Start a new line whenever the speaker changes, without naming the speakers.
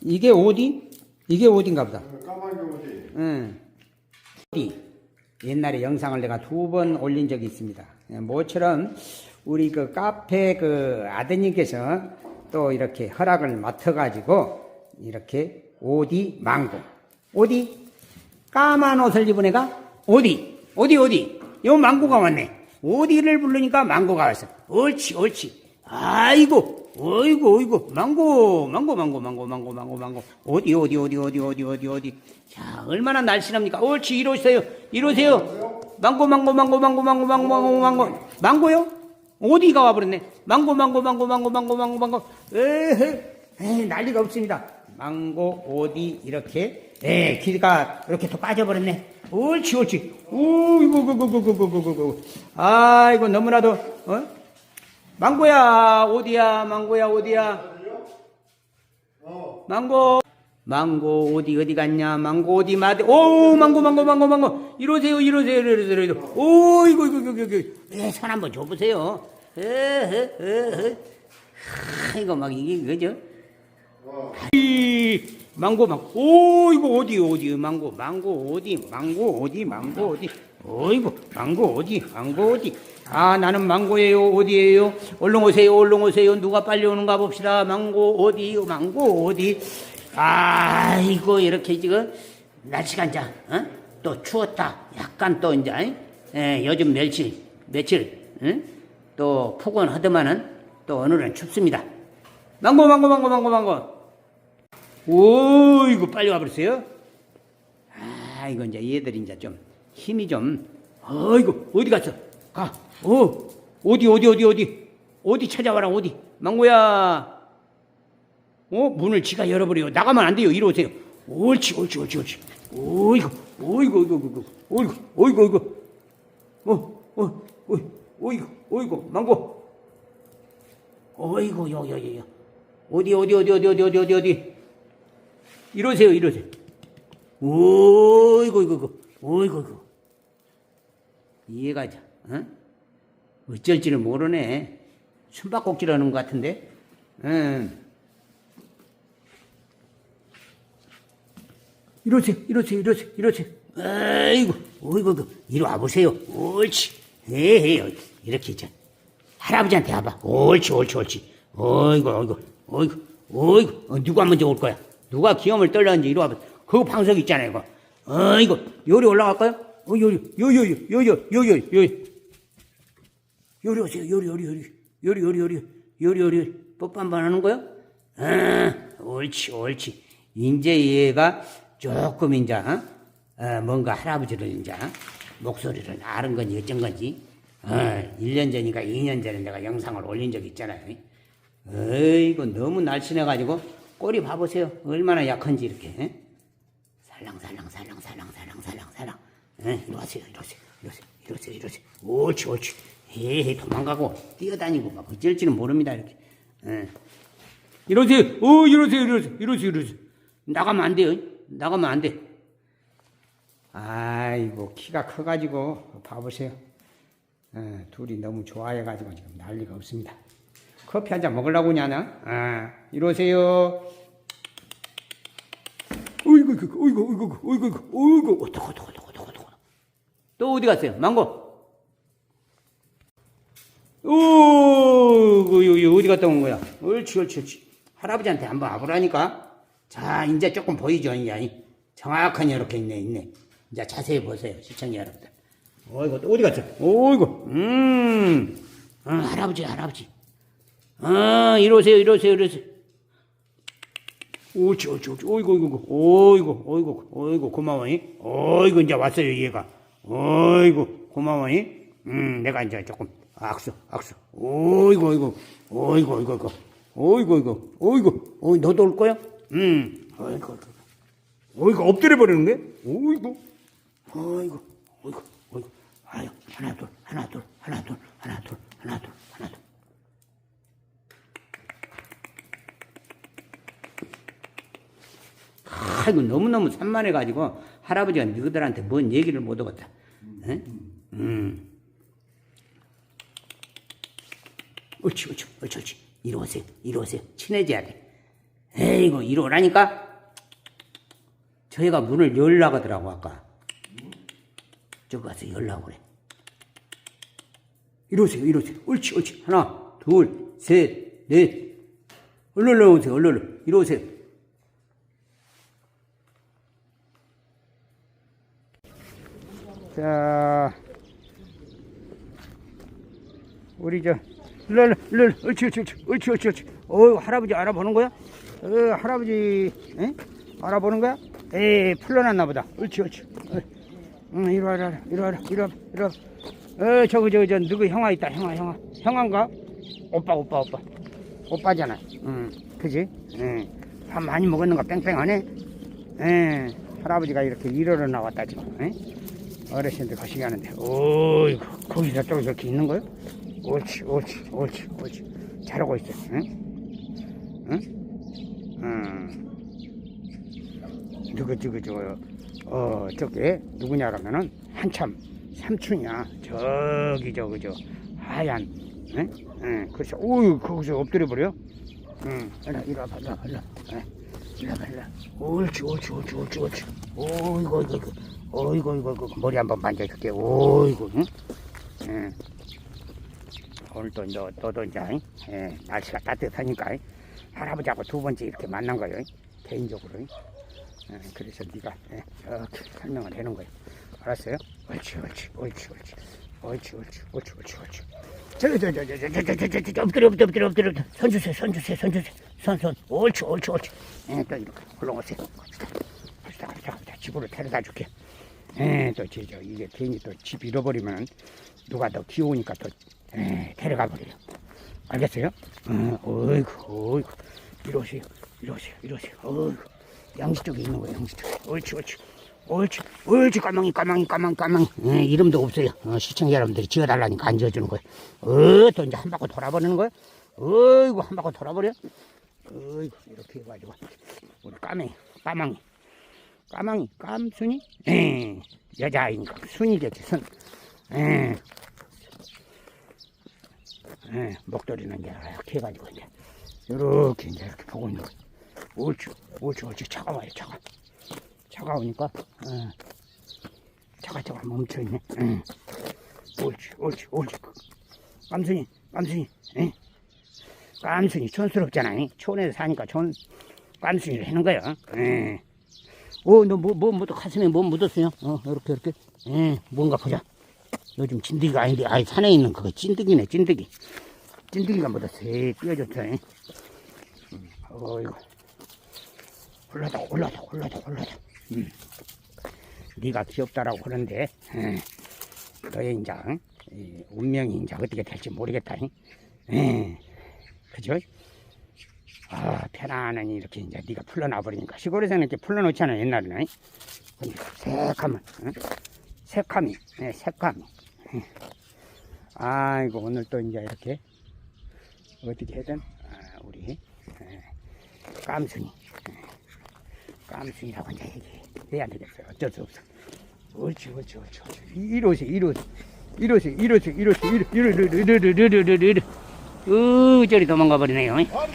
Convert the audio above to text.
이게 어디? 이게 어딘가 보다.
까만 게 어디?
응. 어디? 옛날에 영상을 내가 두 번 올린 적이 있습니다. 예, 모처럼 우리 그 카페 그 아드님께서 또 이렇게 허락을 맡아가지고 이렇게 오디 망고. 오디? 까만 옷을 입은 애가 오디. 어디, 어디? 요 망고가 왔네. 오디를 부르니까 망고가 왔어. 옳지, 옳지. 아이고, 어이구, 어이구, 망고, 망고, 망고, 망고, 망고, 망고, 망고. 어디, 어디, 어디, 어디, 어디, 어디, 어디. 자, 얼마나 날씬합니까? 옳지, 이러세요. 이러세요. 망고, 망고, 망고, 망고, 망고, 망고, 망고, 망고. 망고요? 어디가 와버렸네. 망고, 망고, 망고, 망고, 망고, 망고, 망고. 에헤, 에이, 난리가 없습니다. 망고, 어디, 이렇게. 에, 길가 이렇게 또 빠져버렸네. 옳지, 옳지. 그, 그, 그, 그, 그, 그, 그, 그. 아이고, 너무나도, 어? 망고야, 어디야, 망고야, 어디야.
어.
망고. 망고 어디 어디 갔냐? 망고 어디 마대? 오 망고 망고 망고 망고 이러세요 이러세요 이러세요 이러세요. 오 이거 이거 이거 이거 예, 손 한번 줘보세요. 에헤 에헤. 하, 이거 막 이게 그죠?
어.
이 망고 망고. 오 이거 어디 어디 망고 망고 어디 망고 어디 망고 어디. 어이구 망고 어디 망고 어디. 아 나는 망고예요. 어디예요? 얼른 오세요 얼른 오세요. 누가 빨리 오는가 봅시다. 망고 어디 망고 어디? 아이고 이렇게 지금 날씨가 이제 어? 또 추웠다. 약간 또 이제 에, 요즘 며칠 며칠 응? 또 포근하더만은 또 오늘은 춥습니다. 망고 망고 망고 망고 망고 오, 이거 빨리 와버렸어요? 아, 이거 이제 얘들이 이제 좀 힘이 좀, 어이구, 어디 갔어? 가, 어, 어디, 어디, 어디, 어디, 어디 찾아와라, 어디? 망고야, 어, 문을 지가 열어버려요. 나가면 안 돼요. 이리 오세요. 옳지, 옳지, 옳지, 옳지. 어이구, 어이구, 어이구, 어이구, 어이구, 어이구, 어이구, 어, 어, 어이, 어이구, 어이구, 망고. 어이구, 요, 요, 요, 요. 어디, 어디, 어디, 어디, 어디, 어디, 어디, 어디. 이러세요, 이러세요. 오이고, 이거, 이거, 오이고, 이거. 이해가, 자, 어? 어쩔지를 모르네. 숨바꼭질 하는 것 같은데. 응. 이러세요, 이러세요, 이러세요, 이러세요. 아이고, 어이구, 이거. 이리 와보세요. 옳지. 에헤이, 이렇게, 저, 할아버지한테 와봐. 옳지, 옳지, 옳지. 어이구, 어이구, 어이구, 어이구. 어, 누가 먼저 올 거야? 누가 기염을 떨렸는지 이리 와봐. 그 방석 있잖아요, 이거. 어이구, 요리 올라갈까요? 어, 요리, 요, 요, 요, 요, 요, 요, 요, 요. 요리 오세요, 요리, 요리, 요리. 요리, 요리, 요리. 요리, 요리. 번 하는 거요? 아, 옳지, 옳지. 이제 얘가 조금 이제, 어? 어, 뭔가 할아버지를 이제, 목소리를 아는 건지 어쩐 건지, 어, 1년 전인가 2년 전에 내가 영상을 올린 적 있잖아요. 어이구, 너무 날씬해가지고, 꼬리 봐보세요. 얼마나 약한지, 이렇게. 에? 살랑살랑, 살랑살랑, 살랑살랑, 살랑. 에? 이리 와세요, 이리 오세요, 이리 오세요, 이리 오세요, 이리 오세요. 옳지, 옳지. 헤헤, 도망가고, 뛰어다니고, 막 어쩔지는 모릅니다, 이렇게. 에. 이러세요. 어, 이러세요, 이러세요, 이러세요, 이러세요. 나가면 안 돼요. 나가면 안 돼. 아이고, 키가 커가지고, 봐보세요. 어, 둘이 너무 좋아해가지고 지금 난리가 없습니다. 커피 한 잔 먹으려고 하냐? 아, 이러세요. 어이구, 어이구, 어이구, 어이구, 어이구, 어이구, 어떡, 어떡, 어떡, 어떡, 어떡. 또 어디 갔어요? 망고. 오, 이거 어디 갔다 온 거야? 옳지, 옳지, 옳지. 할아버지한테 한번 와보라니까. 자, 이제 조금 보이죠? 이제 정확하게 이렇게 있네, 있네. 이제 자세히 보세요, 시청자 여러분들. 어이구, 또 어디 갔어? 어이구, 음, 어, 할아버지, 할아버지. 아, 이러세요, 이러세요, 이러세요. 옳지, 옳지, 옳지. 어이구, 어이구, 어이구, 어이구, 어이구, 고마워이. 어이구, 이제 왔어요, 얘가. 어이구, 고마워이. 음, 내가 이제 조금, 악수, 악수. 어이구, 어이구, 어이구, 어이구, 어이구. 어이구, 어이구, 어이, 너도 올 거야? 음, 어이구, 어이구. 엎드려 버리는 거야? 어이구, 어이구, 어이구, 어이구. 아유, 하나, 둘, 하나, 둘, 하나, 둘, 하나, 둘, 하나, 둘, 하나, 둘. 아이고 너무너무 산만해가지고 할아버지가 너희들한테 뭔 얘기를 못 하겠다. 에? 음. 옳지, 옳지, 옳지, 옳지. 이리 오세요, 이리 오세요. 친해져야 돼. 에이구, 이리 오라니까? 저희가 문을 열라고 하더라고, 아까. 저기 가서 열라고 그래. 이리 오세요, 이리 오세요. 옳지, 옳지. 하나, 둘, 셋, 넷. 얼른, 얼른 오세요, 얼른, 얼른. 이리 오세요. 자, 우리 저, 일로, 일로, 일로, 일로. 옳지, 옳지, 옳지, 옳지, 옳지, 옳지. 어, 할아버지 알아보는 거야? 어, 할아버지, 에? 알아보는 거야? 에이, 풀려났나 보다. 옳지. 어, 응, 이리 와라, 이리 와라, 이리 와라, 이리 와라. 어, 저거, 저거, 저, 누구 형아 있다, 형아, 형아. 형아인가? 오빠, 오빠, 오빠. 오빠잖아. 응, 그지? 응. 밥 많이 먹었는가 뺑뺑하네? 응, 할아버지가 이렇게 일하러 나왔다, 지금. 응? 어르신들 거시기 하는데, 어이구, 거기서 또 저렇게 있는 거요? 옳지, 옳지, 옳지, 옳지. 잘하고 있어, 응? 응? 응. 누구, 누구, 저, 어, 저게 누구냐라면은 한참 삼촌이야. 저기, 저기, 저, 하얀, 응? 응, 그래서, 오유, 거기서 엎드려 버려? 응, 일로, 이리 와봐, 일로 와봐, 일로. 일로 와봐, 일로 와봐. 옳지, 옳지, 옳지, 옳지, 옳지. 오이고, 이거, 이거. 어이구, 이구 이거 머리 한번 만져줄게. 어이구, 응? 응. 오늘도 너, 너도 이제, 예, 날씨가 따뜻하니까, 할아버지하고 두 번째 이렇게 만난 거예요. 개인적으로. 예, 그래서 네가 예, 이렇게 설명을 해놓은 거예요. 알았어요? 옳지, 옳지, 옳지, 옳지. 옳지, 옳지, 옳지, 옳지, 옳지. 저기, 저기, 저기, 저기, 저기, 저기, 저기, 엎드려, 엎드려, 엎드려, 엎드려. 손 주세요, 손 주세요, 손 주세요. 손, 손. 옳지, 옳지, 옳지. 예, 또 이렇게 훌렁 오세요. 갑시다. 집으로 데려다 줄게. 예, 또, 저, 저, 이게 괜히 또 집 잃어버리면 누가 더 귀여우니까 또, 예, 데려가 버려요. 알겠어요? 어, 어이구, 어이구. 오세요. 이리 오세요. 어이구. 양지 쪽에 있는 거예요, 양지 쪽에. 옳지, 옳지. 옳지, 옳지, 까망이, 까망이, 까망이, 까망이. 예, 이름도 없어요. 어, 시청자 여러분들이 지어달라니까 안 지어주는 거예요. 어, 또 이제 한 바퀴 돌아버리는 거예요. 어이구, 한 바퀴 돌아버려. 어이구, 이렇게 해가지고. 우리 까맹이, 까망이. 까망이, 깜순이? 예, 여자아이니까 순이겠지, 순. 예. 예, 목도리는 이제 이렇게 해가지고 이제 이렇게 이제 이렇게 보고 있는 거예요. 옳지, 옳지, 옳지. 차가워요, 차가. 차가우니까, 예. 차가 차가 멈춰 있네. 예. 옳지, 옳지, 옳지. 깜순이, 깜순이, 예. 깜순이 촌스럽잖아요. 촌에서 사니까 촌 깜순이를 하는 거예요. 예. 어, 너 뭐, 뭐, 뭐, 가슴에 뭐 묻었어요? 어, 이렇게, 이렇게. 예, 뭔가 보자. 요즘 찐득이가 아닌데, 아이, 산에 있는 그거 찐득이네, 찐득이. 찐득이가 묻었어. 에이, 삐어졌다. 잉. 음, 어이구. 올라다, 올라다, 올라다, 올라다. 음. 네가 귀엽다라고 그러는데, 에, 너의 인장, 이 운명이 인자 어떻게 될지 모르겠다. 잉. 에, 그죠? 아, 편안하니 이렇게 이제 네가 풀러놔 버리니까 시골에서는 이렇게 풀러놓잖아 옛날에는. 그러니까 새카만, 응? 새카미, 네, 새카미. 예. 아이고 오늘 또 이제 이렇게 어떻게든 아, 우리 예, 깜순이, 예, 깜순이라고 이제 얘기해야 되겠어요. 어쩔 수 없어. 옳지, 옳지, 옳지, 옳지. 이리 오세요, 이리 오세요. 이리 오세요, 이리 오세요, 이리 오세요, 이리, 이리, 이리, 이리, 이리, 이리, 이리, 이리, 이리. 으, 저리 도망가 버리네요.